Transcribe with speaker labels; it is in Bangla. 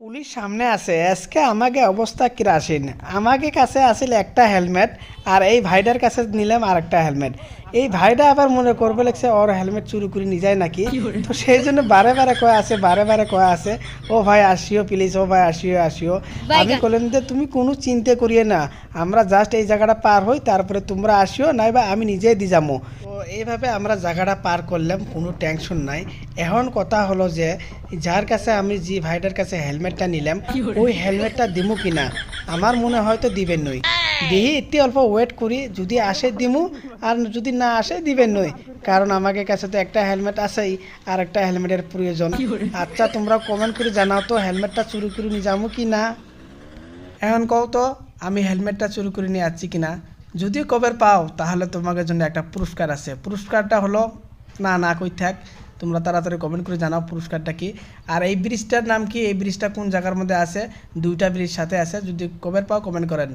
Speaker 1: পুলিশ সামনে আছে আজকে আমাকে অবস্থা কিরাসিন। আমাকে কাছে আসলে একটা হেলমেট আর এই ভাইটার কাছে নিলাম আর একটা হেলমেট। এই ভাইটা আবার মনে করবে লাগছে ওর হেলমেট চুরি করে নিয়ে যায় নাকি? তো সেই জন্য বারে বারে কয়ে আছে বারে বারে কয়ে আছে ও ভাই আসিও প্লিজ ও ভাই আসিও আসিও। আমি বললাম যে তুমি কোনো চিন্তা করিয়ে না আমরা জাস্ট এই জায়গাটা পার হই তারপরে তোমরা আসিও নাইবা আমি নিজেই দি যাব এইভাবে আমরা জায়গাটা পার করলাম কোনো টেনশন নাই। এখন কথা হলো যে যার কাছে আমি যে ভাইটার কাছে হেলমেটটা নিলাম ওই হেলমেটটা দিমু কিনা? আমার মনে হয়তো দিবেন নই। দিহি একটু অল্প ওয়েট করি যদি আসে দিমু আর যদি না আসে দিবেন নই। কারণ আমাকে কাছে তো একটা হেলমেট আছেই আর একটা হেলমেটের প্রয়োজন। আচ্ছা তোমরা কমেন্ট করে জানাও তো হেলমেটটা চুরি করে নিয়ে যাব কি না এখন কও তো আমি হেলমেটটা চুরি করে নিয়ে যাচ্ছি কিনা? যদিও কবের পাও, তাহলে তোমাদের জন্য একটা পুরস্কার আছে। পুরস্কারটা হলো, না না, কই থাক, তোমরা তাড়াতাড়ি কমেন্ট করে জানাও পুরস্কারটা কি। আর এই ব্রিজটার নাম কি? এই ব্রিজটা কোন জায়গার মধ্যে আছে? দুইটা ব্রিজ সাথে আছে, যদি কবের পাও কমেন্ট করেন।